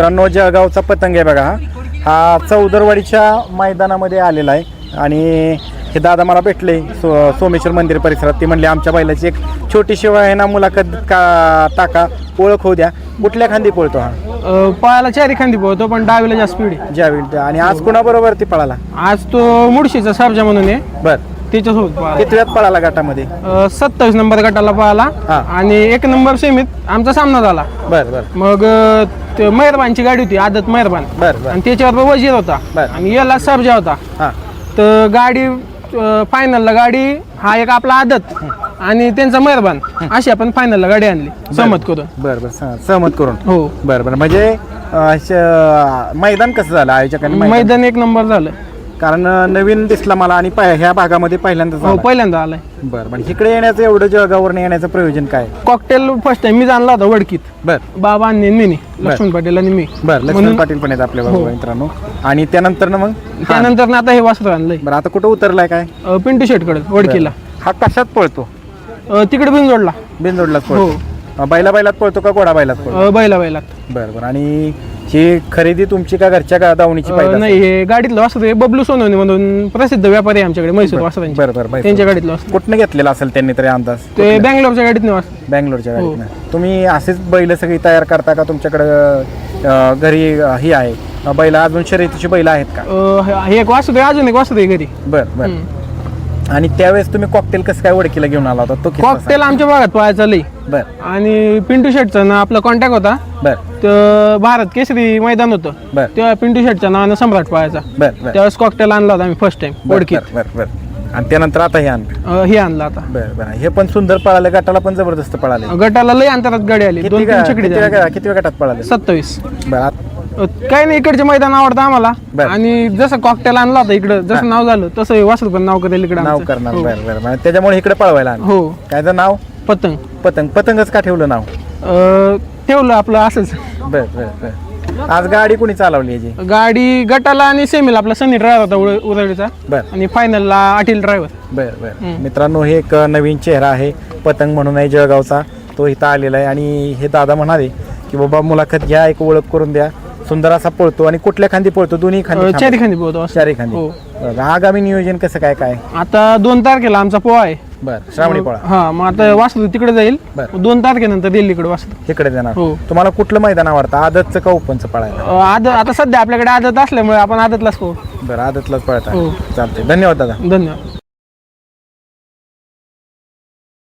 मित्रांनो जळगावचा पतंग आहे बघा. हा. हा चौदरवाडीच्या मैदानामध्ये आलेला आहे. आणि हे दादा मला भेटले सो सोमेश्वर मंदिर परिसरात. ते म्हणले आमच्या बैलाची एक छोटीशी आहे ना मुलाखत का टाका ओळख होऊ द्या. कुठल्या खांदी पळतो हा? अ, पळायला चारी खांदी पोहतो पण डावीला जास्त स्पीड आहे. ज्यावेळी आणि आज कुणाबरोबर ती पळाला? आज तो मुडशीचा सरजा म्हणून आहे. बर. त्याच्यासोबत पळाला. पळाला गटामध्ये? अ, सत्तावीस नंबर गटाला पळाला. हा. आणि एक नंबर सेमीत आमचा सामना झाला. बर बर. मग अ, ते मेहरबानची गाडी होती आदत मेहरबान. बर बर. आणि त्याच्यावर वजीर होता. बर. आणि याला सरजा होता. हां. तर गाडी फायनलला गाडी हा एक आपला आदत आणि त्यांचा मेहरबान. अशी आपण फायनलला गाडी आणली सहमत करून. बर बर सहमत करून. हो. बर बर. म्हणजे अं, श- मैदान कसं झालं? आयोजकांनी मैदान? मैदान एक नंबर झालं. कारण नवीन दिसला मला आणि ह्या भागामध्ये पहिल्यांदाच हो. पहिल्यांदा आलाय. बर बर इकडे येण्याचं एवढं जळगाववर येण्याचं प्रयोजन काय? कॉकटेल फर्स्ट टाइम मी जाणला होता वडकीत. बर. बाबा आणि मी लक्ष्मण पाटील आणि मी. बर लक्ष्मण म्हणून- पाटील पण आहेत आपल्या हो. बरोबर मित्रांनो. आणि त्यानंतर ना मग? त्यानंतर ना आता हे वासर आणलंय. बरं आता कुठं उतरलाय काय? अ, पिंटू शेटकडे वडकीला. हा कशात पळतो? अ, तिकडे बिन जोडला बिनजोडलाच हो. पळतो बैला बैलात पळतो का घोडा बैलात पळतो? अ, बैला बैला बरं बरं. आणि ही खरेदी तुमची का घरच्या का दावणीची पाहिजे नाही हे गाडीतलं वासर आहे बबलू सोनवणे म्हणून प्रसिद्ध व्यापारी आहे आमच्याकडे म्हैसूर वासरांचे. बरं बरं बाई त्यांच्या गाडीतलं वासर कुठनं घेतलेला असेल त्यांनी तरी अंदाज? ते बँगलोरच्या गाडीतनं वासर बँगलोरच्या हो. गाडीतनं. तुम्ही असेच बैल सगळी तयार करता का तुमच्याकडं अं, घरी अं, ही आहे? बैल अजून शर्यतीची बैल आहेत का? अ, हे एक आहे अजून एक आहे घरी. बरं बरं. आणि त्यावेळेस तुम्ही कॉकटेल कसं काय ओळखीला घेऊन आला होता? तो कॉकटेल आमच्या भागात पळायचा लई. बरं. आणि पिंटू शेटचा ना आपला कॉन्टॅक्ट होता. बरं. तर भारत केसरी मैदान होतं. बरं. तेव्हा पिंटू शेटच्या नावानं सम्राट पळायचा बरं बरं. त्यावेळेस कॉकटेल आणला होता आम्ही फर्स्ट टाइम बरं ओळखीत बरं बरं आणि त्यानंतर आता हे आणलं. हे आणलं आता. बरं बरं. हे पण सुंदर पळालं गटाला पण जबरदस्त पळाले. गटाला लई अंतरात गाडी आली. दोन किती तीन गा- छकडी किती झाली. वेळा- किती वेळा गटात पळाले? सत्तावीस. बरं आत- काही नाही इकडचे मैदान आवडतं आम्हाला. बरं. आणि जसं कॉकटेल आणला होता इकडं जसं नाव झालं तसं हे वासरू पण नाव करेल इकडं नाव आमचं. करणार हो. बरं बरं त्याच्यामुळे इकडे पळवायला. हो. कायचं नाव? पतंग. पतंग. पतंगच का ठेवलं नाव? अ, ठेवलं आपलं असंच. बर बर बर. आज गाडी कोणी चालवली याची? गाडी गटाला आणि सेमीला आपला सनी ड्रायव्हर होता उड- बर. आणि फायनलला अटील ड्रायव्हर बर बर. मित्रांनो हे एक नवीन चेहरा आहे. पतंग म्हणून आहे जळगावचा. तो इथं आलेला आहे. आणि हे दादा म्हणाले की बाबा मुलाखत घ्या एक ओळख करून द्या. सुंदर असा पळतो आणि कुठल्या खांदी पळतो? दोन्ही खांदी. चारी खांदी पोहतो असं. चारी खांदी. हो. बरं, आगामी नियोजन कसं काय काय? आता दोन तारखेला आमचा पोहा आहे. बर श्रावणी पळा. हा मग आता वासरू तिकडे जाईल. बरं. दोन तारखेनंतर दिल्लीकडे वासरू इकडे देणार हो. तुम्हाला कुठलं मैदान आवडतं? आदतचं का ओपनचं पळायला? अ, आद आता सध्या आपल्याकडे आदत असल्यामुळे आपण आदतलाच पोहू बरं आदतलाच पळता. हो. चालतंय. धन्यवाद दादा. धन्यवाद.